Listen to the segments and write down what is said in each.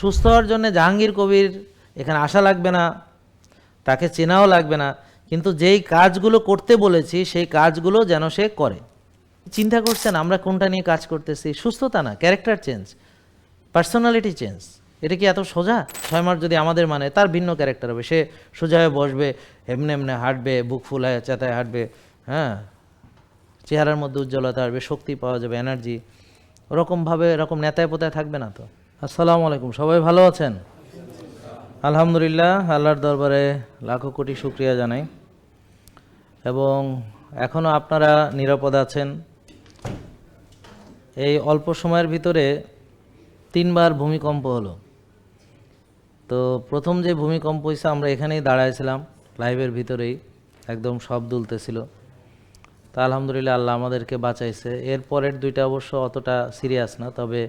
সুস্থ হওয়ার জন্য জাহাঙ্গীর কবির এখানে আসা লাগবে না, তাকে চেনাও লাগবে না, কিন্তু যেই কাজগুলো করতে বলেছি, সেই কাজগুলো যেন সে করে। চিন্তা করছেন, আমরা কোনটা নিয়ে কাজ করতেছি? সুস্থতা না ক্যারেক্টার চেঞ্জ পার্সোনালিটি চেঞ্জ এটা কি এত সোজা? ছয় মাস যদি আমাদের মানে তার ভিন্ন ক্যারেক্টার হবে। সে সোজা হয়ে বসবে, এমনি এমনি হাঁটবে, বুক ফুলায় চেতায় হাঁটবে হ্যাঁ? চেহারার মধ্যে উজ্জ্বলতা আসবে, শক্তি পাওয়া যাবে এনার্জি ওরকমভাবে, এরকম নেতায় পোতায় থাকবে না তো? আসসালামু আলাইকুম, সবাই ভালো আছেন? আলহামদুলিল্লাহ, আল্লাহর দরবারে লাখো কোটি শুক্রিয়া জানাই। এবং এখনও আপনারা নিরাপদ আছেন। এই অল্প সময়ের ভিতরে তিনবার ভূমিকম্প হলো। তো প্রথম যে ভূমিকম্প হয়েছে, আমরা এখানেই দাঁড়াইছিলাম, লাইভের ভিতরেই। একদম সব দুলতেছিল। তা আলহামদুলিল্লাহ, আল্লাহ আমাদেরকে বাঁচাইছে। এর পরের দুইটা অবশ্য অতটা সিরিয়াস না, তবে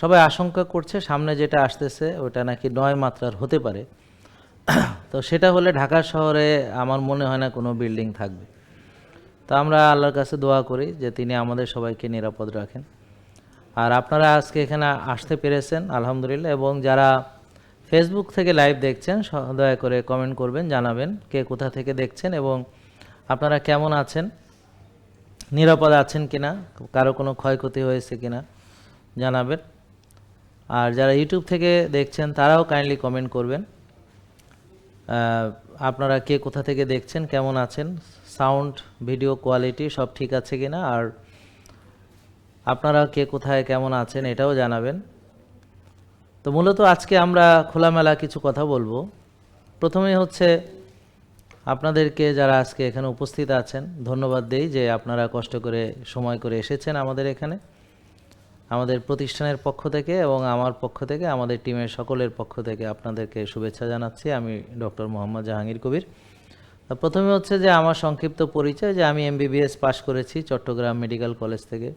সবাই আশঙ্কা করছে সামনে যেটা আসতেছে, ওটা নাকি নয় মাত্রার হতে পারে। তো সেটা হলে ঢাকা শহরে আমার মনে হয় না কোনো বিল্ডিং থাকবে। তো আমরা আল্লাহর কাছে দোয়া করি যে তিনি আমাদের সবাইকে নিরাপদ রাখেন। আর আপনারা আজকে এখানে আসতে পেরেছেন, আলহামদুলিল্লাহ, এবং যারা ফেসবুক থেকে লাইভ দেখছেন দয়া করে কমেন্ট করবেন, জানাবেন কে কোথা থেকে দেখছেন এবং আপনারা কেমন আছেন, নিরাপদ আছেন কিনা, কারও কোনো ক্ষয়ক্ষতি হয়েছে কিনা, জানাবেন। আর যারা ইউটিউব থেকে দেখছেন, তারাও কাইন্ডলি কমেন্ট করবেন। আপনারা কে কোথা থেকে দেখছেন, কেমন আছেন সাউন্ড ভিডিও কোয়ালিটি সব ঠিক আছে কি না আর আপনারা কে কোথায়, কেমন আছেন এটাও জানাবেন। তো মূলত আজকে আমরা খোলামেলা কিছু কথা বলব। প্রথমে হচ্ছে, আপনাদেরকে যারা আজকে এখানে উপস্থিত আছেন, ধন্যবাদ দেই যে আপনারা কষ্ট করে, সময় করে এসেছেন আমাদের এখানে। আমাদের প্রতিষ্ঠানের পক্ষ থেকে এবং আমার পক্ষ থেকে, আমাদের টিমের সকলের পক্ষ থেকে আপনাদেরকে শুভেচ্ছা জানাচ্ছি। আমি ডক্টর মোহাম্মদ জাহাঙ্গীর কবির। প্রথমে হচ্ছে যে আমার সংক্ষিপ্ত পরিচয় যে আমি এমবিবিএস পাশ করেছি চট্টগ্রাম মেডিকেল কলেজ থেকে।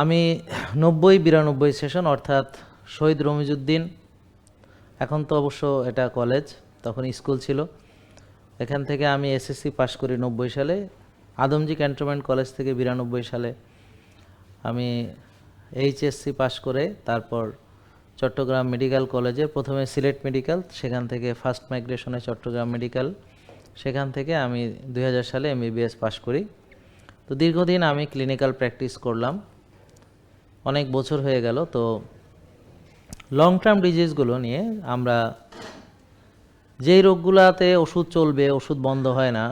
আমি নব্বই বিরানব্বই সেশন অর্থাৎ শহীদ রমিজুদ্দিন এখন তো অবশ্য এটা কলেজ, তখন স্কুল ছিল। এখান থেকে আমি এসএসসি পাশ করি নব্বই সালে, আদমজি ক্যান্টনমেন্ট কলেজ থেকে বিরানব্বই সালে। আমি এইচএসসি পাশ করে তারপর চট্টগ্রাম মেডিকেল কলেজে প্রথমে সিলেট মেডিকেল সেখান থেকে ফার্স্ট মাইগ্রেশনে চট্টগ্রাম মেডিকেল সেখান থেকে আমি দু হাজার সালে এমবিবিএস পাশ করি। তো দীর্ঘদিন আমি ক্লিনিক্যাল প্র্যাকটিস করলাম। অনেক বছর হয়ে গেল, তো লং টার্ম ডিজিজগুলো নিয়ে আমরা যেই রোগগুলোতে ওষুধ চলবে, ওষুধ বন্ধ হয় না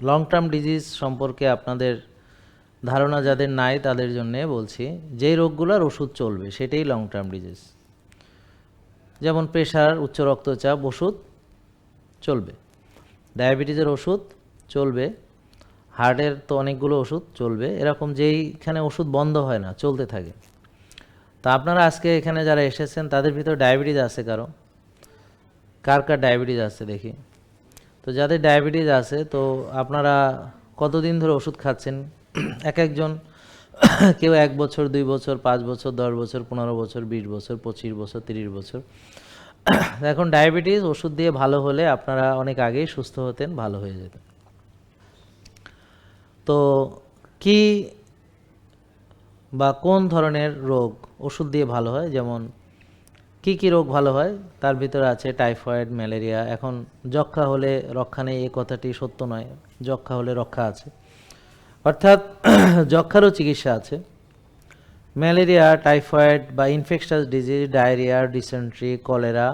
লং টার্ম ডিজিজ সম্পর্কে আপনাদের ধারণা যাদের নাই তাদের জন্যে বলছি, যেই রোগগুলোর ওষুধ চলবে সেটাই লং টার্ম ডিজিজ যেমন প্রেশার উচ্চ রক্তচাপ, ওষুধ চলবে। ডায়াবেটিসের ওষুধ চলবে। হার্টের তো অনেকগুলো ওষুধ চলবে। এরকম যেইখানে ওষুধ বন্ধ হয় না, চলতে থাকে। তা আপনারা আজকে এখানে যারা এসেছেন, তাদের ভিতর ডায়াবেটিস আছে কারও? কার কার ডায়াবেটিস আছে দেখি। তো যাদের ডায়াবেটিস আছে, তো আপনারা কতদিন ধরে ওষুধ খাচ্ছেন? এক একজন, কেউ এক বছর, দুই বছর, পাঁচ বছর, দশ বছর, পনেরো বছর, বিশ বছর, পঁচিশ বছর, তিরিশ বছর। এখন ডায়াবেটিস, ওষুধ দিয়ে ভালো হলে আপনারা অনেক আগেই সুস্থ হতেন, ভালো হয়ে যেতেন। তো কি বা কোন ধরনের রোগ ওষুধ দিয়ে ভালো হয়? যেমন, কি কি রোগ ভালো হয়? তার ভিতরে আছে টাইফয়েড, ম্যালেরিয়া। এখন যক্ষা হলে রক্ষা নেই, এ কথাটি সত্য নয়। যক্ষা হলে রক্ষা আছে। অর্থাৎ যক্ষারও চিকিৎসা আছে। ম্যালেরিয়া, টাইফয়েড বা infectious disease diarrhoea dysentery cholera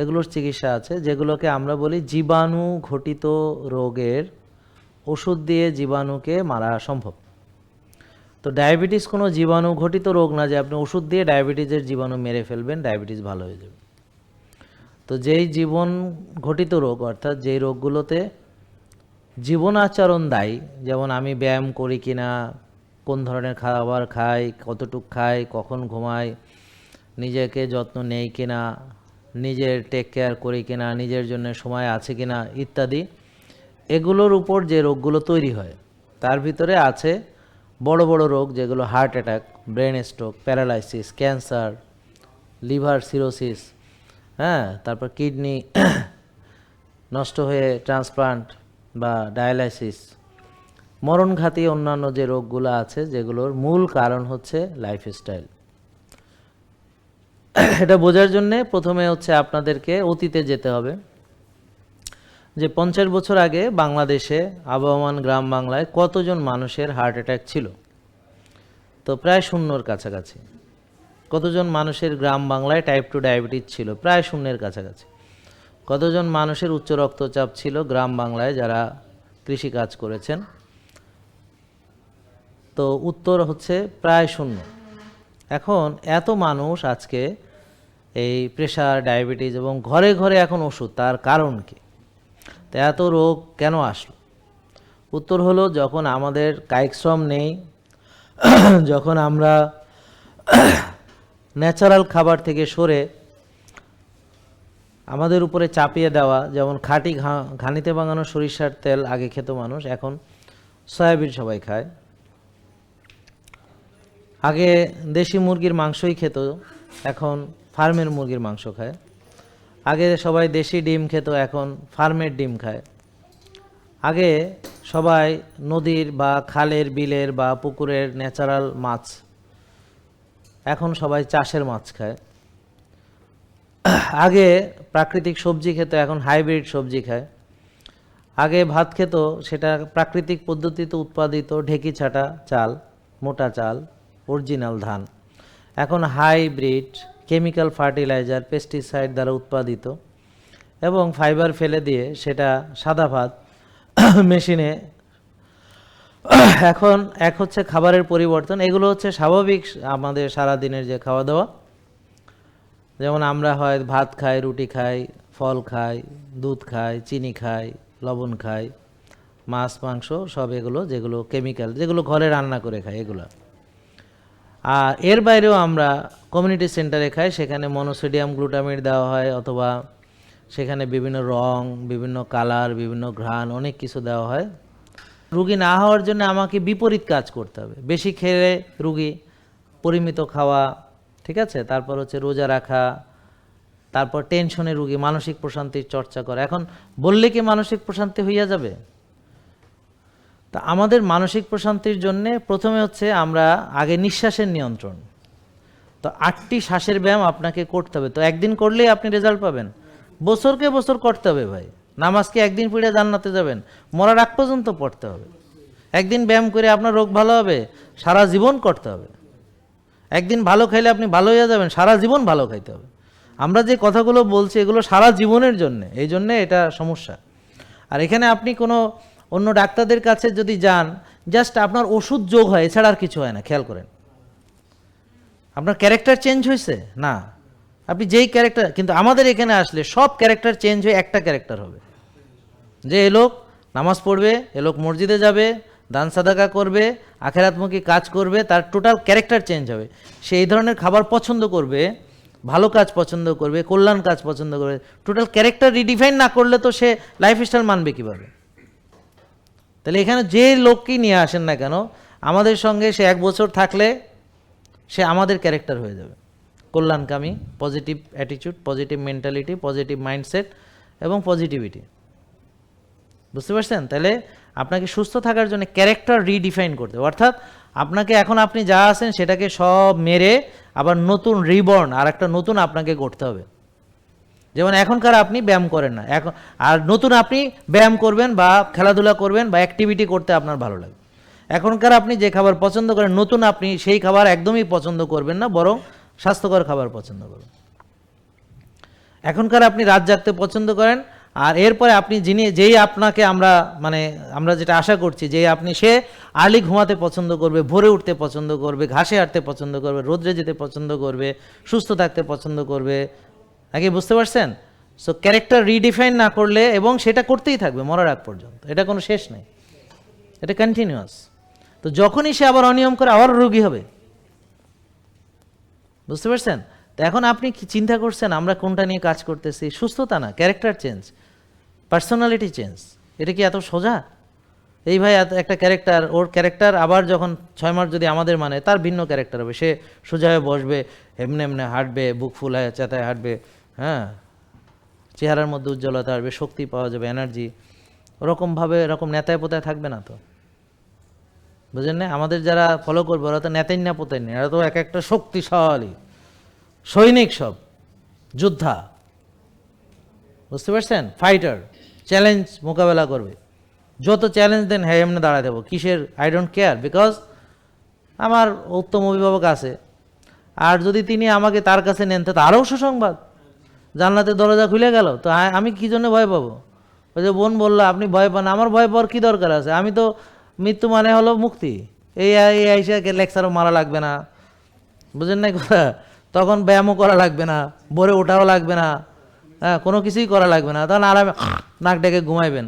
এগুলোর চিকিৎসা আছে, যেগুলোকে আমরা বলি জীবাণু ঘটিত রোগের ওষুধ দিয়ে জীবাণুকে মারা সম্ভব। তো ডায়াবেটিস কোনো জীবাণু ঘটিত রোগ না যে আপনি ওষুধ দিয়ে ডায়াবেটিসের জীবাণু মেরে ফেলবেন, ডায়াবেটিস ভালো হয়ে যাবে। তো যেই জীবন ঘটিত রোগ, অর্থাৎ যেই রোগগুলোতে জীবন আচরণ দায়ী যেমন আমি ব্যায়াম করি কি না কোন ধরনের খাবার খাই, কতটুক খাই, কখন ঘুমাই, নিজেকে যত্ন নেই কি না নিজের টেক কেয়ার করি কিনা, নিজের জন্য সময় আছে কি না ইত্যাদি। এগুলোর উপর যে রোগগুলো তৈরি হয়, তার ভিতরে আছে বড় বড় রোগ, যেগুলো heart attack brain stroke paralysis cancer liver cirrhosis হ্যাঁ তারপর কিডনি নষ্ট হয়ে ট্রান্সপ্লান্ট বা ডায়ালাইসিস মরণঘাতী অন্যান্য যে রোগগুলো আছে, যেগুলোর মূল কারণ হচ্ছে লাইফস্টাইল এটা বোঝার জন্যে প্রথমে হচ্ছে আপনাদেরকে অতীতে যেতে হবে। যে পঞ্চাশ বছর আগে বাংলাদেশে আবহমান গ্রাম বাংলায় কতজন মানুষের হার্ট অ্যাটাক ছিল? তো প্রায় শূন্যর কাছাকাছি। কতজন মানুষের গ্রাম বাংলায় টাইপ টু ডায়াবেটিস ছিল? প্রায় শূন্যের কাছাকাছি। কতজন মানুষের উচ্চ রক্তচাপ ছিল গ্রাম বাংলায় যারা কৃষি কাজ করেছেন? তো উত্তর হচ্ছে প্রায় শূন্য। এখন এত মানুষ আজকে এই প্রেশার, ডায়াবেটিস এবং ঘরে ঘরে এখন ওষুধ, তার কারণ কি? তো এত রোগ কেন আসলো? উত্তর হলো, যখন আমাদের কায়িক শ্রম নেই, যখন আমরা ন্যাচারাল খাবার থেকে সরে আমাদের উপরে চাপিয়ে দেওয়া, যেমন খাঁটি ঘা- ঘানিতে বাঙানো সরিষার তেল আগে খেত মানুষ, এখন সয়াবিন সবাই খায়। আগে দেশি মুরগির মাংসই খেত, এখন ফার্মের মুরগির মাংস খায়। আগে সবাই দেশি ডিম খেত, এখন ফার্মের ডিম খায়। আগে সবাই নদীর বা খালের, বিলের বা পুকুরের ন্যাচারাল মাছ, এখন সবাই চাষের মাছ খায়। আগে প্রাকৃতিক সবজি খেত, এখন হাইব্রিড সবজি খায়। আগে ভাত খেত, সেটা প্রাকৃতিক পদ্ধতিতে উৎপাদিত ঢেকি ছাটা চাল, মোটা চাল, অরিজিনাল ধান। এখন হাইব্রিড কেমিক্যাল ফার্টিলাইজার, পেস্টিসাইড দ্বারা উৎপাদিত এবং ফাইবার ফেলে দিয়ে সেটা সাদা ভাত মেশিনে। এখন এক হচ্ছে খাবারের পরিবর্তন, এগুলো হচ্ছে স্বাভাবিক আমাদের সারা দিনের যে খাওয়া দাওয়া। যেমন আমরা হয় ভাত খাই, রুটি খাই, ফল খাই, দুধ খাই, চিনি খাই, লবণ খাই, মাছ, মাংস সব এগুলো যেগুলো কেমিক্যাল যেগুলো ঘরে রান্না করে খাই এগুলো। আর এর বাইরেও আমরা কমিউনিটি সেন্টারে খাই, সেখানে মনোসোডিয়াম গ্লুটামিট দেওয়া হয়, অথবা সেখানে বিভিন্ন রং, বিভিন্ন কালার বিভিন্ন ঘ্রাণ, অনেক কিছু দেওয়া হয়। রুগী না হওয়ার জন্য আমাকে বিপরীত কাজ করতে হবে। বেশি খেলে রুগী পরিমিত খাওয়া ঠিক আছে? তারপর হচ্ছে রোজা রাখা, তারপর টেনশনে রুগী, মানসিক প্রশান্তির চর্চা করা। এখন বললে কি মানসিক প্রশান্তি হইয়া যাবে? তা আমাদের মানসিক প্রশান্তির জন্য প্রথমে হচ্ছে আমরা আগে নিঃশ্বাসের নিয়ন্ত্রণ। তো আটটি শ্বাসের ব্যায়াম আপনাকে করতে হবে। তো একদিন করলেই আপনি রেজাল্ট পাবেন। বছরকে বছর করতে হবে ভাই। নামাজকে একদিন পড়ে জান্নাতে যাবেন। মরার আগ পর্যন্ত পড়তে হবে। একদিন ব্যায়াম করে আপনার রোগ ভালো হবে, সারা জীবন করতে হবে। একদিন ভালো খাইলে আপনি ভালো হয়ে যাবেন, সারা জীবন ভালো খাইতে হবে। আমরা যে কথাগুলো বলছি, এগুলো সারা জীবনের জন্য, এই জন্যে এটা সমস্যা। আর এখানে আপনি কোনো অন্য ডাক্তারদের কাছে যদি যান জাস্ট আপনার ওষুধ যোগ হয়, এছাড়া আর কিছু হয় না, খেয়াল করেন। আপনার ক্যারেক্টার চেঞ্জ হয়েছে না। আপনি যেই ক্যারেক্টার কিন্তু আমাদের এখানে আসলে সব ক্যারেক্টার চেঞ্জ হয়ে একটা ক্যারেক্টার হবে। যে এ লোক নামাজ পড়বে, এ লোক মসজিদে যাবে দান সাদাকা করবে, আখেরাতমুখী কাজ করবে, তার টোটাল ক্যারেক্টার চেঞ্জ হবে। সে এই ধরনের খাবার পছন্দ করবে, ভালো কাজ পছন্দ করবে, কল্যাণ কাজ পছন্দ করবে টোটাল ক্যারেক্টার রিডিফাইন না করলে তো সে লাইফস্টাইল মানবে কীভাবে? তাহলে এখানে যে লোককেই নিয়ে আসেন না কেন, আমাদের সঙ্গে সে এক বছর থাকলে সে আমাদের ক্যারেক্টার হয়ে যাবে। কল্যাণকামী positive attitude positive mentality positive mindset এবং পজিটিভিটি বুঝতে পারছেন? তাহলে আপনাকে সুস্থ থাকার জন্য ক্যারেক্টার রিডিফাইন করতে। অর্থাৎ আপনাকে এখন আপনি যা আছেন সেটাকে সব মেরে আবার নতুন রিবর্ন আর একটা নতুন আপনাকে করতে হবে। যেমন এখনকার আপনি ব্যায়াম করেন না। এখন আর নতুন আপনি ব্যায়াম করবেন বা খেলাধুলা করবেন বা অ্যাক্টিভিটি করতে আপনার ভালো লাগে। এখনকার আপনি যে খাবার পছন্দ করেন, নতুন আপনি সেই খাবার একদমই পছন্দ করবেন না, বরং স্বাস্থ্যকর খাবার পছন্দ করবেন। এখনকার আপনি রাত জাগতে পছন্দ করেন আর এরপরে আপনি যিনি, যেই আপনাকে আমরা মানে আমরা যেটা আশা করছি, যে আপনি সে আর্লি ঘুমাতে পছন্দ করবে, ভোরে উঠতে পছন্দ করবে, ঘাসে হাঁটতে পছন্দ করবে, রোদ্রে যেতে পছন্দ করবে, সুস্থ থাকতে পছন্দ করবে, নাকি বুঝতে পারছেন? সো ক্যারেক্টার রিডিফাইন না করলে এবং সেটা করতেই থাকবে মরার আগ পর্যন্ত, এটা কোনো শেষ নেই, এটা কন্টিনিউয়াস তো যখনই সে আবার অনিয়ম করে আবার রোগী হবে, বুঝতে পারছেন? তো এখন আপনি কি চিন্তা করছেন আমরা কোনটা নিয়ে কাজ করতেছি? সুস্থতা না ক্যারেক্টার চেঞ্জ পার্সোনালিটি চেঞ্জ এটা কি এত সোজা? এই ভাই একটা ক্যারেক্টার ওর ক্যারেক্টার আবার যখন ছয় মাস যদি আমাদের মানে তার ভিন্ন ক্যারেক্টার হবে। সে সোজা হয়ে বসবে, এমনি এমনি হাঁটবে, বুক ফুল ফুলায় চেতায় হাঁটবে হ্যাঁ? চেহারার মধ্যে উজ্জ্বলতা আসবে, শক্তি পাওয়া যাবে এনার্জি ওরকমভাবে এরকম নেতায় পোতায় থাকবে না তো? বুঝলেন না? আমাদের যারা ফলো করবে, ওরা তো নেতাই না পোতাই নেই এরা তো এক একটা শক্তিশালী। সৈনিক সব, যোদ্ধা। বুঝতে পারছেন? ফাইটার চ্যালেঞ্জ মোকাবেলা করবে। যত চ্যালেঞ্জ দেন হ্যাঁ এমনি দাঁড়ায় দেবো কিসের? আই ডোন্ট কেয়ার বিকজ আমার উত্তম অভিভাবক আছে। আর যদি তিনি আমাকে তার কাছে নেন, তো আরও সুসংবাদ। জান্নাতের দরজা খুলে গেল, তো আমি কি জন্য ভয় পাবো? ওই যে বোন বলল, আপনি ভয় পান আমার ভয় পাওয়ার কী দরকার আছে? আমি তো মৃত্যু মানে হলো মুক্তি। এই এই লেকচারও মারা লাগবে না। বুঝেন নাই কথা? তখন ব্যায়ামও করা লাগবে না, ভোরে ওঠাও লাগবে না হ্যাঁ কোনো কিছুই করা লাগবে না। তখন আরামে নাক ডেকে ঘুমাইবেন।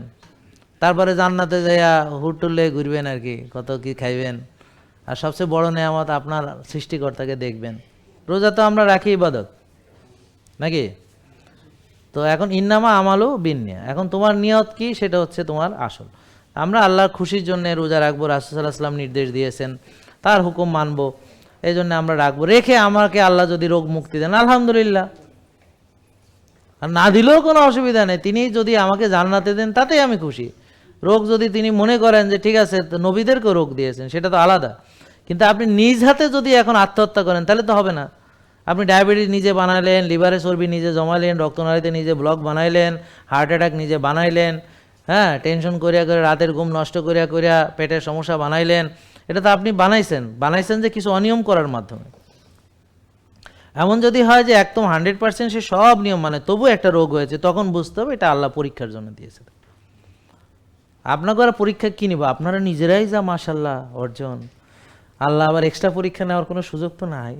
তারপরে জান্নাতে যাইয়া হুটুল্লে ঘুরবেন আর কি, কত কি খাইবেন। আর সবচেয়ে বড় নেয়ামত আপনার সৃষ্টিকর্তাকে দেখবেন। রোজা তো আমরা রাখি ইবাদত, নাকি? তো এখন ইন্নামা আমালও বিন্যা এখন তোমার নিয়ত কি সেটা হচ্ছে তোমার আসল। আমরা আল্লাহর খুশির জন্য রোজা রাখব রাসুসাল্লাহ সাল্লাম নির্দেশ দিয়েছেন, তার হুকুম মানবো। এই জন্য আমরা রাখব। রেখে আমাকে আল্লাহ যদি রোগ মুক্তি দেন, আলহামদুলিল্লাহ। আর না দিলেও কোনো অসুবিধা নেই। তিনি যদি আমাকে জান্নাতে দেন, তাতেই আমি খুশি। রোগ যদি তিনি মনে করেন যে, ঠিক আছে, তো নবীদেরকেও রোগ দিয়েছেন, সেটা তো আলাদা। কিন্তু আপনি নিজ হাতে যদি এখন আত্মহত্যা করেন, তাহলে তো হবে না। আপনি ডায়াবেটিস নিজে বানাইলেন লিভারে চর্বি নিজে জমাইলেন, রক্তনালীতে নিজে ব্লক বানাইলেন, হার্ট অ্যাটাক নিজে বানাইলেন হ্যাঁ টেনশন করিয়া করে রাতের ঘুম নষ্ট করিয়া করিয়া পেটের সমস্যা বানাইলেন এটা তো আপনি বানাইছেন বানাইছেন যে কিছু অনিয়ম করার মাধ্যমে। এমন যদি হয় যে একদম হান্ড্রেড পার্সেন্ট সে সব নিয়ম মানে তবু একটা রোগ হয়েছে, তখন বুঝতে হবে এটা আল্লাহ পরীক্ষার জন্য দিয়েছে। আপনাকে ওরা পরীক্ষা কি নিব? আপনারা নিজেরাই যা মাশাল্লাহ অর্জন, আল্লাহ আবার এক্সট্রা পরীক্ষা নেওয়ার কোনো সুযোগ তো নাই।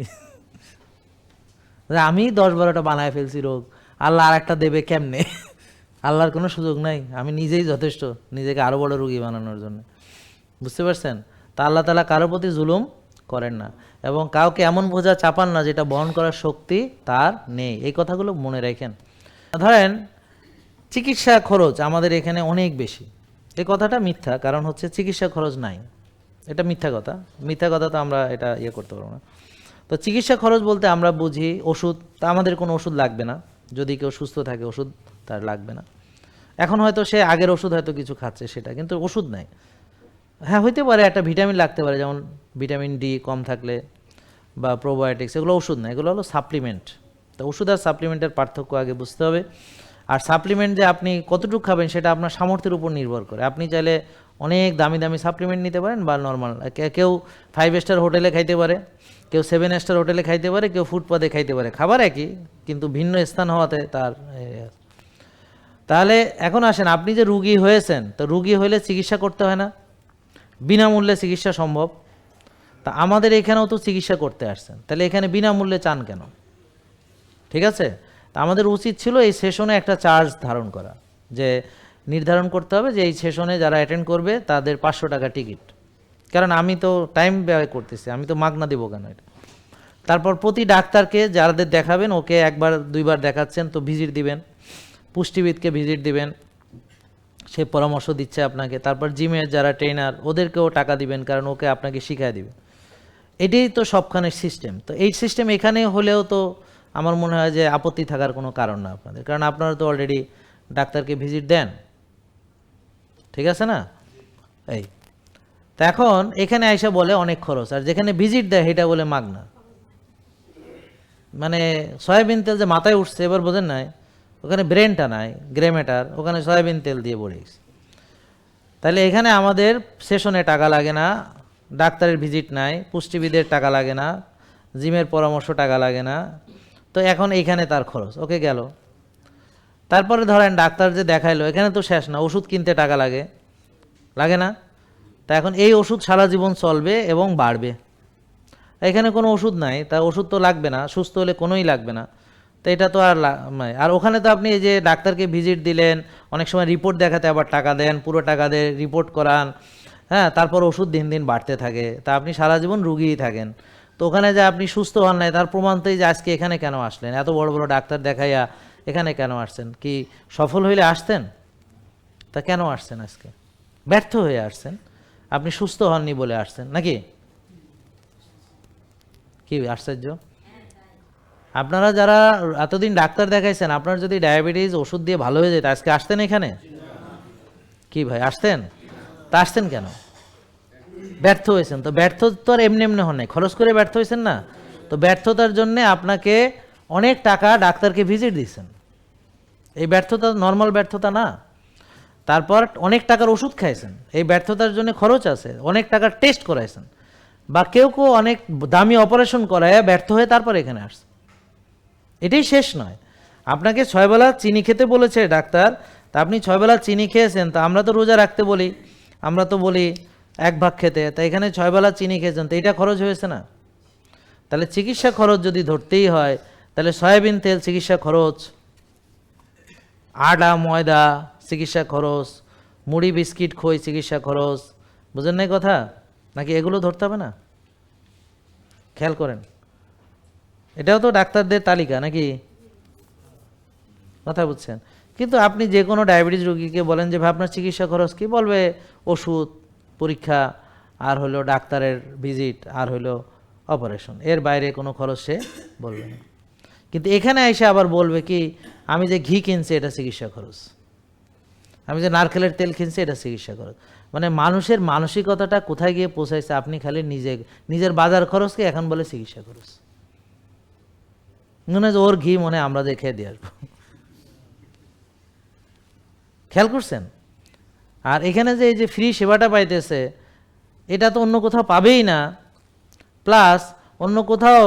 আমি দশ বারোটা বানায় ফেলছি রোগ, আল্লাহ আর একটা দেবে কেমনে? আল্লাহর কোনো সুযোগ নাই, আমি নিজেই যথেষ্ট, নিজেকে আরও বড় রুগী বানানোর জন্য। বুঝতে পারছেন? তা আল্লাহ তালা কারোর প্রতি জুলুম করেন না এবং কাউকে এমন বোঝা চাপান না যেটা বহন করার শক্তি তার নেই। এই কথাগুলো মনে রাখেন। ধরেন, চিকিৎসা খরচ আমাদের এখানে অনেক বেশি। এই কথাটা মিথ্যা, কারণ হচ্ছে চিকিৎসা খরচ নাই। এটা মিথ্যা কথা। মিথ্যা কথা তো আমরা এটা ইয়ে করতে পারব না। তো চিকিৎসা খরচ বলতে আমরা বুঝি ওষুধ, তা আমাদের কোনো ওষুধ লাগবে না। যদি কেউ সুস্থ থাকে, ওষুধ তার লাগবে না। এখন হয়তো সে আগের ওষুধ হয়তো কিছু খাচ্ছে সেটা, কিন্তু ওষুধ নাই। হ্যাঁ হইতে পারে, একটা ভিটামিন লাগতে পারে, যেমন ভিটামিন ডি কম থাকলে বা প্রোবায়োটিক্স এগুলো ওষুধ না, এগুলো হলো সাপ্লিমেন্ট তো ওষুধ আর সাপ্লিমেন্টের পার্থক্য আগে বুঝতে হবে। আর সাপ্লিমেন্ট যে আপনি কতটুকু খাবেন, সেটা আপনার সামর্থ্যের উপর নির্ভর করে। আপনি চাইলে অনেক দামি দামি সাপ্লিমেন্ট নিতে পারেন বা নর্মাল কেউ ফাইভ স্টার হোটেলে খাইতে পারে, কেউ সেভেন স্টার হোটেলে খাইতে পারে, কেউ ফুটপাতে খাইতে পারে। খাবার একই, কিন্তু ভিন্ন স্থান হওয়াতে তার তাহলে এখন আসেন, আপনি যে রুগী হয়েছেন, তো রুগী হলে চিকিৎসা করতে হয় না। বিনামূল্যে চিকিৎসা সম্ভব। তা আমাদের এখানেও তো চিকিৎসা করতে আসছেন। তাহলে এখানে বিনামূল্যে চান কেন? ঠিক আছে? তা আমাদের উচিত ছিল এই সেশনে একটা চার্জ ধারণ করা, যে নির্ধারণ করতে হবে যে এই সেশনে যারা অ্যাটেন্ড করবে তাদের পাঁচশো টাকা টিকিট। কারণ আমি তো টাইম ব্যয় করতেছি, আমি তো মাগনা দেবো কেন এটা? তারপর প্রতি ডাক্তারকে যাদের দেখাবেন, ওকে একবার, দুইবার দেখাচ্ছেন, তো ভিজিট দিবেন, পুষ্টিবিদকে ভিজিট দিবেন সে পরামর্শ দিচ্ছে আপনাকে। তারপর জিমের যারা ট্রেনার ওদেরকেও টাকা দিবেন কারণ ওকে আপনাকে শিখায় দিবে। এটাই তো সবখানের সিস্টেম তো এই সিস্টেম এখানে হলেও তো আমার মনে হয় যে আপত্তি থাকার কোনো কারণ না আপনাদের। কারণ আপনারা তো অলরেডি ডাক্তারকে ভিজিট দেন। ঠিক আছে না? এই। তা এখন এখানে আইসা বলে অনেক খরচ। আর যেখানে ভিজিট দেয় সেটা বলে মাগনা। মানে সয়াবিন তেল যে মাথায় উঠছে, এবার বোঝেন নাই? ওখানে ব্রেনটা নাই গ্রে ম্যাটার ওখানে সয়াবিন তেল দিয়ে গেছে। তাহলে এখানে আমাদের সেশনে টাকা লাগে না, ডাক্তারের ভিজিট নাই, পুষ্টিবিদের টাকা লাগে না, জিমের পরামর্শ টাকা লাগে না। তো এখন এইখানে তার খরচ, ওকে গেল। তারপরে ধরেন ডাক্তার যে দেখাইলো, এখানে তো শেষ না, ওষুধ কিনতে টাকা লাগে। লাগে না? তা এখন এই ওষুধ সারা জীবন চলবে এবং বাড়বে। এখানে কোনো ওষুধ নাই, তা ওষুধ তো লাগবে না, সুস্থ হলে কোনোই লাগবে না। তো এটা তো আর নয় আর ওখানে তো আপনি এই যে ডাক্তারকে ভিজিট দিলেন, অনেক সময় রিপোর্ট দেখাতে আবার টাকা দেন, পুরো টাকা দেন রিপোর্ট করান হ্যাঁ তারপর ওষুধ দিন দিন বাড়তে থাকে, তা আপনি সারা জীবন রুগীই থাকেন। তো ওখানে যে আপনি সুস্থ হন নাই, তার প্রমাণতেই যে আজকে এখানে কেন আসলেন, এত বড় বড় ডাক্তার দেখাইয়া এখানে কেন আসছেন, কি সফল হইলে আসতেন? তা কেন আসছেন আজকে? ব্যর্থ হয়ে আসছেন, আপনি সুস্থ হননি বলে আসছেন, নাকি? কি আশ্চর্য? আপনারা যারা এতদিন ডাক্তার দেখাইছেন, আপনার যদি ডায়াবেটিস ওষুধ দিয়ে ভালো হয়ে যেত আজকে আসতেন এখানে? কি ভাই, আসতেন? তা আসতেন কেন? ব্যর্থ হয়েছেন। তো ব্যর্থ তো আর এমনি এমনি হন খরচ করে ব্যর্থ হয়েছেন না? তো ব্যর্থতার জন্য আপনাকে অনেক টাকা ডাক্তারকে ভিজিট দিয়েছেন। এই ব্যর্থতা নর্মাল ব্যর্থতা না। তারপর অনেক টাকার ওষুধ খাইছেন। এই ব্যর্থতার জন্য খরচ আছে। অনেক টাকার টেস্ট করাইছেন। বা কেউ কেউ অনেক দামি অপারেশন করায় ব্যর্থ হয়ে তারপর এখানে আসছে এটাই শেষ নয়। আপনাকে ছয়বেলা চিনি খেতে বলেছে ডাক্তার, তা আপনি ছয়বেলা চিনি খেয়েছেন, তা আমরা তো রোজা রাখতে বলি, আমরা তো বলি এক ভাগ খেতে, তা এখানে ছয়বেলা চিনি খেয়েছেন, তো এটা খরচ হয়েছে না। তাহলে চিকিৎসা খরচ যদি ধরতেই হয়, তাহলে সয়াবিন তেল চিকিৎসা খরচ আটা ময়দা চিকিৎসা খরচ, মুড়ি, বিস্কিট, খই চিকিৎসা খরচ, বুঝেন নাই কথা? নাকি এগুলো ধরতে হবে না? খেয়াল করেন। এটাও তো ডাক্তারদের তালিকা নাকি? কথা বুঝছেন। কিন্তু আপনি যে কোনো ডায়াবেটিস রোগীকে বলেন যে আপনার চিকিৎসা খরচ কী? বলবে, ওষুধ, পরীক্ষা, আর হলো ডাক্তারের ভিজিট, আর হলো অপারেশন। এর বাইরে কোনো খরচ সে বলবে না। কিন্তু এখানে এসে আবার বলবে কি, আমি যে ঘি কিনছি, এটা চিকিৎসা খরচ। আমি যে নারকেলের তেল কিনছি, এটা চিকিৎসা খরচ। মানে মানুষের মানসিকতাটা কোথায় গিয়ে পৌঁছাইছে, আপনি খালি নিজে, নিজের বাজার খরচকে এখন বলে চিকিৎসা খরচ। মনে হয় ওর ঘি মনে আমরা দেখে দিয়ে আসব। খেয়াল করছেন? আর এখানে যে এই যে ফ্রি সেবাটা পাইতেছে, এটা তো অন্য কোথাও পাবেই না। প্লাস অন্য কোথাও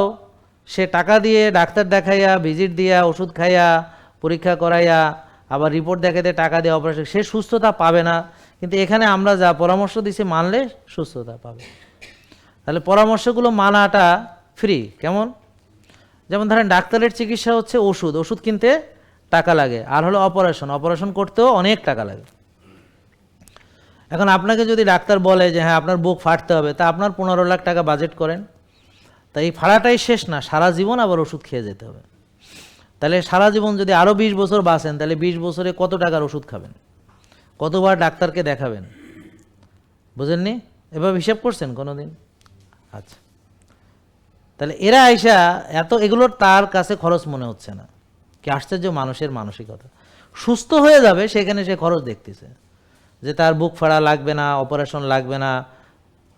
সে টাকা দিয়ে ডাক্তার দেখাইয়া ভিজিট দিয়া, ওষুধ খাইয়া, পরীক্ষা করাইয়া, আবার রিপোর্ট দেখাতে টাকা দিয়ে অপারেশন সে সুস্থতা পাবে না। কিন্তু এখানে আমরা যা পরামর্শ দিছি মানলে সুস্থতা পাবে। তাহলে পরামর্শগুলো মানাটা ফ্রি কেমন? যেমন ধরেন, ডাক্তারের চিকিৎসা হচ্ছে ওষুধ। ওষুধ কিনতে টাকা লাগে। আর হলো অপারেশন। অপারেশন করতেও অনেক টাকা লাগে। এখন আপনাকে যদি ডাক্তার বলে যে হ্যাঁ আপনার বুক ফাটতে হবে। তা আপনার পনেরো লাখ টাকা বাজেট করেন। তা এই ফাড়াটাই শেষ না। সারা জীবন আবার ওষুধ খেয়ে যেতে হবে। তাহলে সারা জীবন যদি আরও বিশ বছর বাঁচেন, তাহলে বিশ বছরে কত টাকার ওষুধ খাবেন? কতবার ডাক্তারকে দেখাবেন? বুঝেননি? এভাবে হিসাব করছেন কোনো দিন আচ্ছা। তাহলে এরা আইসা এত এগুলোর তার কাছে খরচ মনে হচ্ছে না। কি আশ্চর্য মানুষের মানসিকতা। সুস্থ হয়ে যাবে, সেখানে সে খরচ দেখতেছে। যে তার বুক ফাড়া লাগবে না, অপারেশন লাগবে না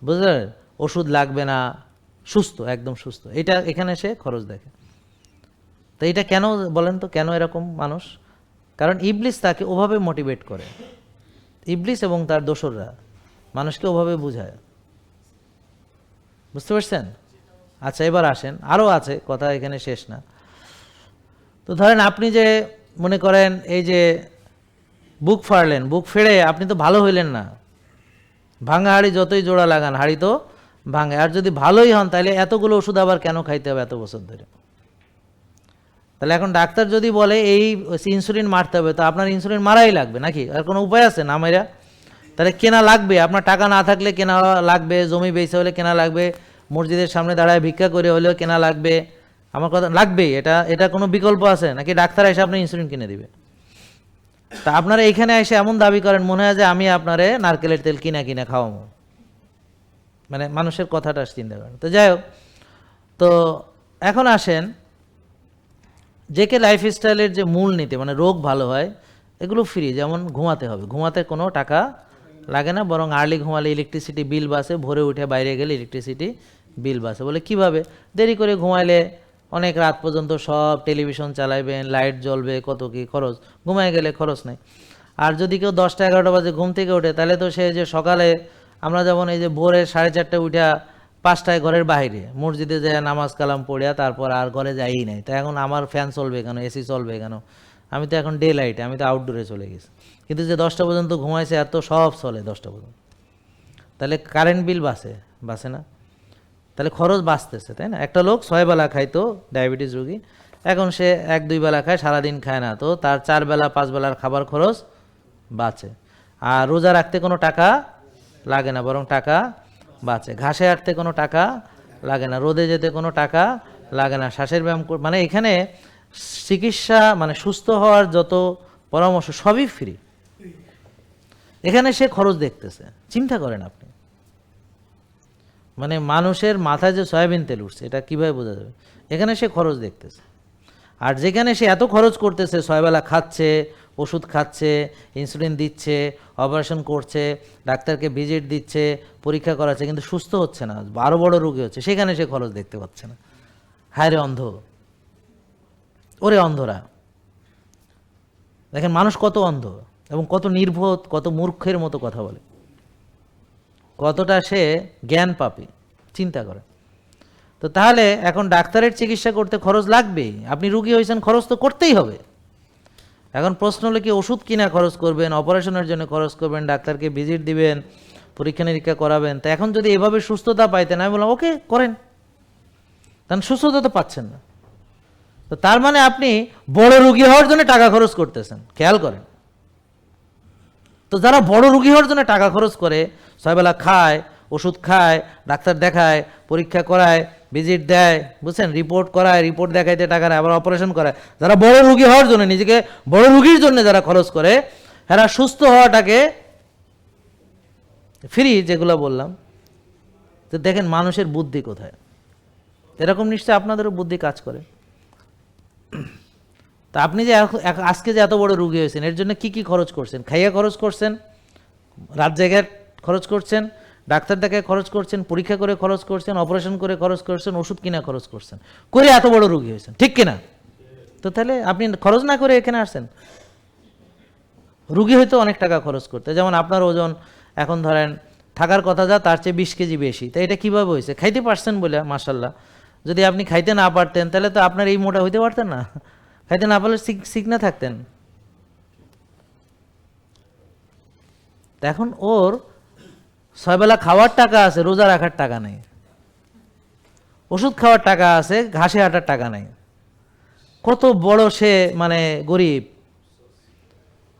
বুঝলেন ওষুধ লাগবে না। সুস্থ, একদম সুস্থ। এটা এখানে সে খরচ দেখে। তো এটা কেন বলেন তো, কেন এরকম মানুষ? কারণ ইবলিস তাকে ওভাবে মোটিভেট করে। ইবলিস এবং তার দোসররা মানুষকে ওভাবে বুঝায়। বুঝতে পারছেন? আচ্ছা এবার আসেন। আরও আছে, কথা এখানে শেষ না। তো ধরেন আপনি যে মনে করেন এই যে বুক ফাড়লেন, বুক ফেড়ে আপনি তো ভালো হইলেন না। ভাঙা হাড়ি যতই জোড়া লাগান, হাড়ি তো ভাঙে। আর যদি ভালোই হন, তাহলে এতগুলো ওষুধ আবার কেন খাইতে হবে এত বছর ধরে? তাহলে এখন ডাক্তার যদি বলে, এই ইনসুলিন মারতে হবে তো আপনার ইনসুলিন মারাই লাগবে নাকি? আর কোনো উপায় আছে না মাইরা? তাহলে কেনা লাগবে। আপনার টাকা না থাকলে কেনা লাগবে, জমি বেচে হলে কেনা লাগবে মসজিদের সামনে দাঁড়ায় ভিক্ষা করে হলেও কেনা লাগবে। আমার কথা, লাগবেই, এটা এটা কোনো বিকল্প আছে? নাকি ডাক্তার এসে আপনি ইনসুলিন কিনে দিবে? তা আপনারা এখানে এসে এমন দাবি করেন, মনে হয় যে আমি আপনারে নারকেলের তেল কিনা কিনা খাওয়াবো। মানে মানুষের কথাটা চিন্তা করেন। তো যাই হোক, তো এখন আসেন যে কে লাইফ স্টাইলের যে মূল নীতি মানে রোগ ভালো হয়, এগুলো ফ্রি যেমন ঘুমাতে হবে। ঘুমাতে কোনো টাকা লাগে না, বরং আর্লি ঘুমালে ইলেকট্রিসিটি বিল বাসে ভোরে উঠে বাইরে গেলে ইলেকট্রিসিটি বিল বাসে। বলে, কীভাবে? দেরি করে ঘুমাইলে অনেক রাত পর্যন্ত সব টেলিভিশন চালাইবেন, লাইট জ্বলবে, কত কি খরচ? ঘুমায় গেলে খরচ নেই। আর যদি কেউ দশটা এগারোটা বাজে ঘুম থেকে ওঠে, তাহলে তো সে যে সকালে আমরা যেমন এই যে ভোরে সাড়ে চারটে উঠা পাঁচটায় ঘরের বাইরে মসজিদে যায় নামাজ কালাম পড়িয়া তারপর আর ঘরে যাই নাই। তো এখন আমার ফ্যান চলবে কেন? এসি চলবে কেন? আমি তো এখন ডে লাইটে আমি তো আউটডোরে চলে গেছি। কিন্তু যে দশটা পর্যন্ত ঘুমাইছে এত সব চলে দশটা পর্যন্ত। তাহলে কারেন্ট বিল বাসে? বাসে না। তাহলে খরচ বাঁচতেছে, তাই না? একটা লোক ছয় বেলা খাইতো, ডায়াবেটিস রোগী। এখন সে এক, দুই বেলা খায়, সারাদিন খায় না। তো তার চার বেলা, পাঁচ বেলার খাবার খরচ বাঁচে। আর রোজা রাখতে কোনো টাকা লাগে না, বরং টাকা বাঁচে। ঘাসে আটতে কোনো টাকা লাগে না, রোদে যেতে কোনো টাকা লাগে না। শ্বাসের ব্যায়াম মানে এখানে চিকিৎসা মানে সুস্থ হওয়ার যত পরামর্শ সবই ফ্রি। এখানে সে খরচ দেখতেছে। চিন্তা করেন আপনি। মানে মানুষের মাথায় যে সয়াবিন তেল উঠছে, এটা কীভাবে বোঝা যাবে? এখানে সে খরচ দেখতেছে। আর যেখানে সে এত খরচ করতেছে ছয়বেলা খাচ্ছে, ওষুধ খাচ্ছে ইনসুলিন দিচ্ছে অপারেশন করছে, ডাক্তারকে ভিজিট দিচ্ছে, পরীক্ষা করাচ্ছে, কিন্তু সুস্থ হচ্ছে না আরও বড় রোগী হচ্ছে, সেখানে সে খরচ দেখতে পাচ্ছে না। হায় রে অন্ধ। ওরে অন্ধরা। দেখেন, মানুষ কত অন্ধ এবং কত নির্বোধ, কত মূর্খের মতো কথা বলে। কতটা সে জ্ঞান পাপি, চিন্তা করে। তো তাহলে এখন ডাক্তারের চিকিৎসা করতে খরচ লাগবেই। আপনি রুগী হয়েছেন, খরচ তো করতেই হবে। এখন প্রশ্ন হলো কি, ওষুধ কিনা খরচ করবেন, অপারেশনের জন্য খরচ করবেন, ডাক্তারকে ভিজিট দিবেন, পরীক্ষা নিরীক্ষা করাবেন। তা এখন যদি এভাবে সুস্থতা পাইতেন, আমি বললাম, ওকে, করেন। কারণ সুস্থতা তো পাচ্ছেন না। তো তার মানে আপনি বড় রুগী হওয়ার জন্য টাকা খরচ করতেছেন। খেয়াল করেন। তো যারা বড় রুগী হওয়ার জন্য টাকা খরচ করে, ছয়বেলা খায়, ওষুধ খায়, ডাক্তার দেখায়, পরীক্ষা করায় ভিজিট দেয়, বুঝছেন? রিপোর্ট করায় রিপোর্ট দেখাইতে টাকা নেয়, আবার অপারেশন করায়। যারা বড় রুগী হওয়ার জন্য, নিজেকে বড় রুগীর জন্য যারা খরচ করে, এরা সুস্থ হওয়াটাকে ফ্রি যেগুলো বললাম, তো দেখেন মানুষের বুদ্ধি কোথায়? এরকম নিশ্চয়ই আপনাদেরও বুদ্ধি কাজ করে। তা আপনি যে আজকে যে এত বড় রুগী হয়েছেন, এর জন্য কি কি খরচ করছেন? খাইয়া খরচ করছেন? রাত জায়গায় খরচ করছেন? ডাক্তার দেখায় খরচ করছেন? পরীক্ষা করে খরচ করছেন? অপারেশন করে খরচ করছেন? ওষুধ কিনা খরচ করছেন? করে এত বড় রুগী হয়েছেন, ঠিক কিনা? তো তাহলে আপনি খরচ না করে এখানে আসছেন রুগী হয়তো অনেক টাকা খরচ করতে, যেমন আপনার ওজন এখন ধরেন থাকার কথা যা, তার চেয়ে বিশ কেজি বেশি। তা এটা কীভাবে হয়েছে? খাইতে পারছেন বলে মাসাল্লাহ যদি আপনি খাইতে না পারতেন, তাহলে তো আপনার এই মোটা হইতে পারতেন না। খাইতে না পারলে শিখ না থাকতেন। এখন ওর ছয়বেলা খাওয়ার টাকা আছে, রোজা রাখার টাকা নেই। ওষুধ খাওয়ার টাকা আছে, ঘাসে হাঁটার টাকা নেই। কত বড় সে মানে গরিব।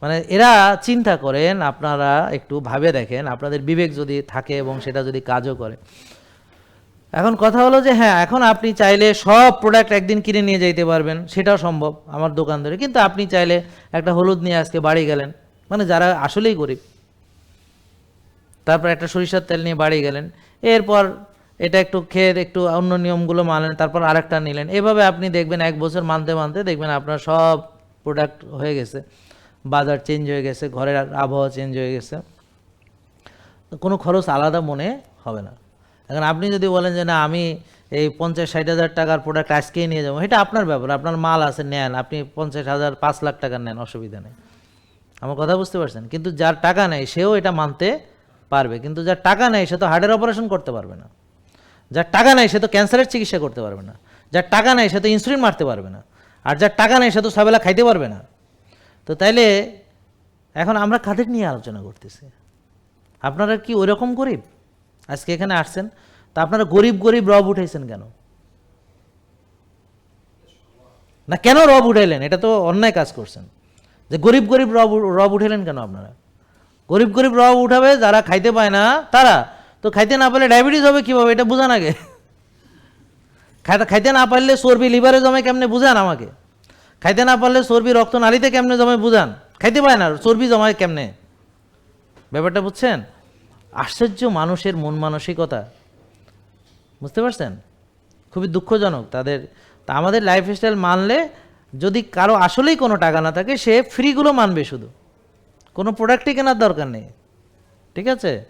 মানে এরা চিন্তা করেন, আপনারা একটু ভাবে দেখেন, আপনাদের বিবেক যদি থাকে এবং সেটা যদি কাজও করে। এখন কথা হলো যে হ্যাঁ এখন আপনি চাইলে সব প্রোডাক্ট একদিন কিনে নিয়ে যেতে পারবেন, সেটাও সম্ভব আমার দোকান ধরে। কিন্তু আপনি চাইলে একটা হলুদ নিয়ে আজকে বাড়ি গেলেন মানে যারা আসলেই গরিব, তারপর একটা সরিষার তেল নিয়ে বাড়ি গেলেন, এরপর এটা একটু খেয়ে একটু অন্য নিয়মগুলো মানলেন, তারপর আরেকটা নিলেন। এভাবে আপনি দেখবেন এক বছর মানতে মানতে দেখবেন আপনার সব প্রোডাক্ট হয়ে গেছে, বাজার চেঞ্জ হয়ে গেছে, ঘরের আবহাওয়া চেঞ্জ হয়ে গেছে। কোনো খরচ আলাদা মনে হবে না। এখন আপনি যদি বলেন যে, না, আমি এই পঞ্চাশ, ষাট হাজার টাকার প্রোডাক্ট আজকেই নিয়ে যাব, এটা আপনার ব্যাপার, আপনার মাল আছে, নেন। আপনি পঞ্চাশ হাজার, পাঁচ লাখ টাকা নেন, অসুবিধা নেই। আমার কথা বুঝতে পারছেন? কিন্তু যার টাকা নেই, সেও এটা মানতে পারবে। কিন্তু যার টাকা নেই, সে তো হার্টের অপারেশন করতে পারবে না। যার টাকা নেই, সে তো ক্যান্সারের চিকিৎসা করতে পারবে না। যার টাকা নেই, সে তো ইনসুলিন মারতে পারবে না। আর যার টাকা নেই, সে তো সবেলা খাইতে পারবে না। তো তাইলে এখন আমরা কাদের নিয়ে আলোচনা করতেছি? আপনারা কি ওই রকম গরিব? আজকে এখানে আসছেন, তা আপনারা গরিব গরিব রব উঠাইছেন কেন? না কেন রব উঠাইলেন? এটা তো অন্যায় কাজ করছেন। যে গরিব গরিব রব রব উঠাইলেন কেন আপনারা? গরিব গরিব রব উঠাবে, যারা খাইতে পায় না, তারা? তো খাইতে না পারলে ডায়াবেটিস হবে কীভাবে? এটা বুঝান আগে। খাইতে না পারলে চর্বি লিভারে জমে কেমনে বুঝান আমাকে? খাইতে না পারলে চর্বি রক্ত নালিতে কেমনে জমে বুঝান? খাইতে পায় না, চর্বি জমায় কেমনে? ব্যাপারটা বুঝছেন? আশ্চর্য মানুষের মন মানসিকতা। বুঝতে পারছেন? খুবই দুঃখজনক তাদের। তা আমাদের লাইফস্টাইল মানলে যদি কারও আসলেই কোনো টাকা না থাকে, সে ফ্রিগুলো মানবে শুধু। কোনো প্রোডাক্টই কেনার দরকার নেই। ঠিক আছে?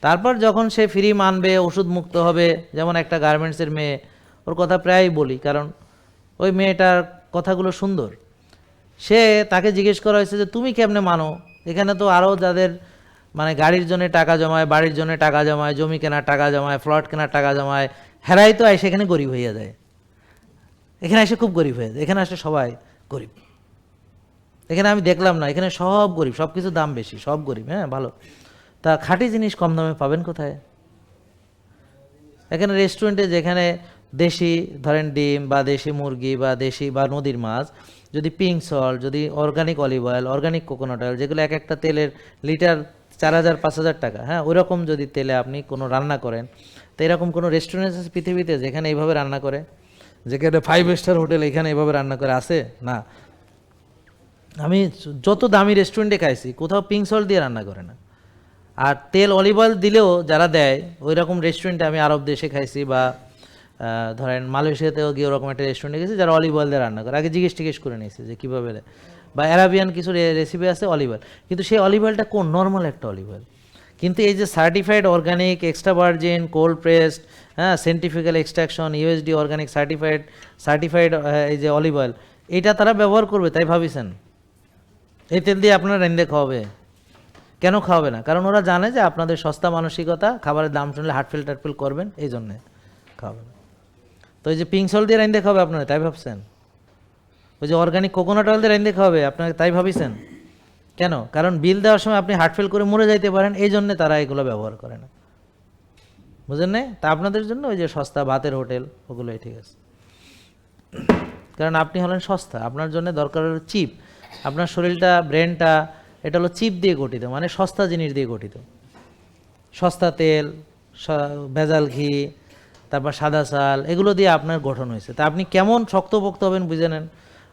তারপর যখন সে ফ্রি মানবে, ওষুধ মুক্ত হবে, যেমন একটা গার্মেন্টসের মেয়ে, ওর কথা প্রায়ই বলি, কারণ ওই মেয়েটার কথাগুলো সুন্দর। সে তাকে জিজ্ঞেস করা হয়েছে যে, তুমি কেমনে মানো? এখানে তো আরও যাদের মানে গাড়ির জন্য টাকা জমায়, বাড়ির জন্য টাকা জমায়, জমি কেনার টাকা জমায়, ফ্লট কেনার টাকা জমায়, হেরাই তো এসে এখানে গরিব হইয়া যায়। এখানে এসে খুব গরিব হয়ে যায়। এখানে আসে সবাই গরিব। এখানে আমি দেখলাম না, এখানে সব গরিব সব কিছুর দাম বেশি, সব গরিব হ্যাঁ ভালো। তা খাঁটি জিনিস কম দামে পাবেন কোথায়? এখানে রেস্টুরেন্টে যেখানে দেশি, ধরেন ডিম বা দেশি মুরগি বা দেশি বা নদীর মাছ, যদি পিঙ্ক সল্ট যদি organic olive oil organic coconut oil যেগুলো এক একটা তেলের লিটার চার হাজার, পাঁচ হাজার টাকা। হ্যাঁ ওইরকম যদি তেলে আপনি কোনো রান্না করেন, তো এরকম কোনো রেস্টুরেন্ট আছে পৃথিবীতে যেখানে এইভাবে রান্না করে? যেখানে ফাইভ স্টার হোটেল এখানে এইভাবে রান্না করে, আছে? না। আমি যত দামি রেস্টুরেন্টে খাইছি, কোথাও পিঙ্ক সল্ট দিয়ে রান্না করে না। আর তেল অলিভ অয়েল দিলেও যারা দেয় ওই রকম রেস্টুরেন্টে আমি আরব দেশে খাইছি বা ধরেন মালয়েশিয়াতেও গিয়ে ওরকম একটা রেস্টুরেন্টে গেছি, যারা অলিভ অয়েল দিয়ে রান্না করে। আগে জিজ্ঞেস টিজ্ঞেস করে নিয়েছে যে কীভাবে বা অ্যারাবিয়ান কিছু রেসিপি আছে অলিভ অয়েল কিন্তু সেই অলিভ অয়েলটা কোন? নর্মাল একটা অলিভ অয়েল কিন্তু এই যে certified organic extra virgin cold pressed হ্যাঁ scientifical extraction USD organic certified certified এই যে অলিভ অয়েল এটা তারা ব্যবহার করবে, তাই ভাবিছেন? এই তেল দিয়ে আপনারা রেন্দে খাওয়াবে। কেন খাওয়াবে না? কারণ ওরা জানে যে আপনাদের সস্তা মানসিকতা, খাবারের দাম শুনলে হার্টফেল টার্টফেল করবেন এই জন্যে খাওয়াবে না। তো এই যে পিঙ্ক সল দিয়ে রেন্দে খাওয়াবে আপনারা, তাই ভাবছেন? ওই যে অর্গানিক কোকোনাট অয়েল দিয়ে রেন্দে খাওয়াবে আপনাকে তাই ভাবিছেন? কেন? কারণ বিল দেওয়ার সময় আপনি হার্টফেল করে মরে যাইতে পারেন, এই জন্যে তারা এগুলো ব্যবহার করে না। বুঝলেন না তা আপনাদের জন্য ওই যে সস্তা ভাতের হোটেল, ওগুলোই ঠিক আছে। কারণ আপনি হলেন সস্তা, আপনার জন্য দরকার হলো চিপ আপনার শরীরটা ব্রেনটা এটা হলো চিপ দিয়ে গঠিত মানে সস্তা জিনিস দিয়ে গঠিত। সস্তা তেল ভেজাল ঘি, তারপর সাদা চাল, এগুলো দিয়ে আপনার গঠন হয়েছে। তা আপনি কেমন শক্তপোক্ত হবেন বুঝে নেন।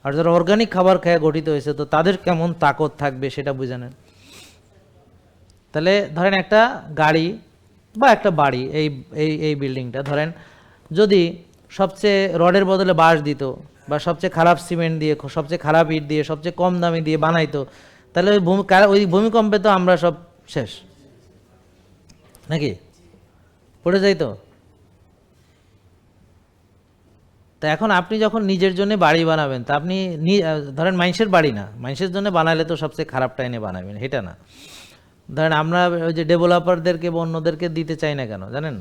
আর যারা অর্গানিক খাবার খেয়ে গঠিত হয়েছে, তো তাদের কেমন তাকত থাকবে সেটা বুঝে নেন। তাহলে ধরেন একটা গাড়ি বা একটা বাড়ি, এই এই এই বিল্ডিংটা ধরেন, যদি সবচেয়ে রডের বদলে বাঁশ দিত বা সবচেয়ে খারাপ সিমেন্ট দিয়ে, সবচেয়ে খারাপ ইট দিয়ে, সবচেয়ে কম দামে দিয়ে বানাইতো, তাহলে ওই ভূমি ওই ভূমিকম্পে তো আমরা সব শেষ। নাকি? পড়ে যাই তো? তা এখন আপনি যখন নিজের জন্য বাড়ি বানাবেন, তা আপনি ধরেন মাইন্সের বাড়ি না মাইন্সের জন্য বানালে তো সবচেয়ে খারাপটা এনে বানাবেন এটা না। ধরেন আমরা ওই যে ডেভেলপারদেরকে বা অন্যদেরকে দিতে চাই না কেন, জানেন?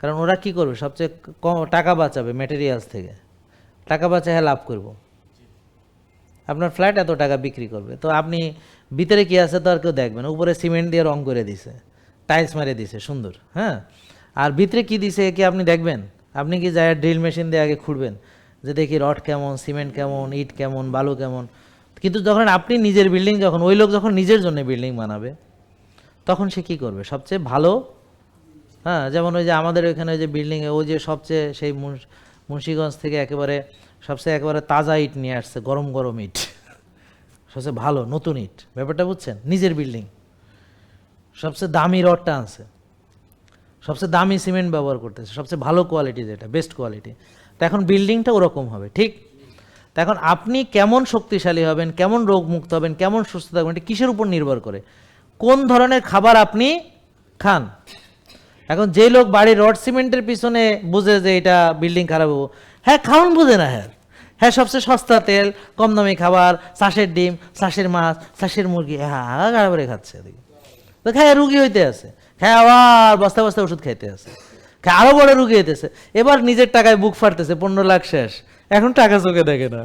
কারণ ওরা কি করবে, সবচেয়ে কম টাকা বাঁচাবে ম্যাটেরিয়ালস থেকে। টাকা বাঁচায় লাভ করব। আপনার ফ্ল্যাট এত টাকা বিক্রি করবে, তো আপনি ভিতরে কী আছে তো আর কেউ দেখবেন উপরে সিমেন্ট দিয়ে রং করে দিছে টাইলস মেরে দিছে, সুন্দর হ্যাঁ? আর ভিতরে কি দিছে কি আপনি দেখবেন? আপনি কি যায় ড্রিল মেশিন দিয়ে আগে খুঁড়বেন? যে দেখি রড কেমন, সিমেন্ট কেমন, ইট কেমন, বালু কেমন। কিন্তু যখন আপনি নিজের বিল্ডিং যখন ওই লোক যখন নিজের জন্য বিল্ডিং বানাবে, তখন সে কি করবে? সবচেয়ে ভালো? হ্যাঁ যেমন ওই যে আমাদের ওইখানে ওই যে বিল্ডিংয়ে ওই যে সবচেয়ে সেই মুন্স- মুন্সিগঞ্জ থেকে একেবারে সবচেয়ে একেবারে তাজা ইট নিয়ে আসছে, গরম গরম ইট। সবচেয়ে ভালো, নতুন ইট। ব্যাপারটা বুঝছেন? নিজের বিল্ডিং সবচেয়ে দামি রডটা আনছে। সবচেয়ে দামি সিমেন্ট ব্যবহার করতেছে, সবচেয়ে ভালো কোয়ালিটি যেটা বেস্ট কোয়ালিটি তো এখন বিল্ডিংটা ওরকম হবে, ঠিক? তো এখন আপনি কেমন শক্তিশালী হবেন, কেমন রোগমুক্ত হবেন, কেমন সুস্থ থাকবেন, এটা কিসের উপর নির্ভর করে? কোন ধরনের খাবার আপনি খান? এখন যে লোক বাড়ির রড সিমেন্টের পিছনে বুঝে যে এটা বিল্ডিং খারাপ হব হ্যাঁ খাওয়ান বুঝে না হ্যাঁ। হ্যাঁ সবচেয়ে সস্তা তেল, কম দামি খাবার, চাষের ডিম, চাষের মাছ, চাষের মুরগি হ্যাঁ গাড়াবাড়ি খাচ্ছে এদিকে। তো রুগী হইতে আছে। খায় আবার বস্তা বস্তা ওষুধ খাইতে আছে। খায়, আরও বড় রুগী হইতেছে। এবার নিজের টাকায় বুক ফাটতেছে, পনেরো লাখ শেষ। এখন টাকা চোখে দেখে না।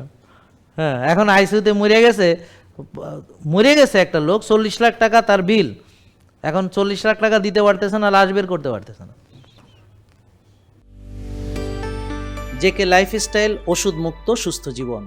হ্যাঁ এখন আইসিউতে মরে গেছে মরে গেছে একটা লোক, চল্লিশ লাখ টাকা তার বিল। এখন চল্লিশ লাখ টাকা দিতে পারতেছে না, লাশ বের করতে পারতেছে না। জেকে লাইফস্টাইল ওষুধ মুক্ত সুস্থ জীবন।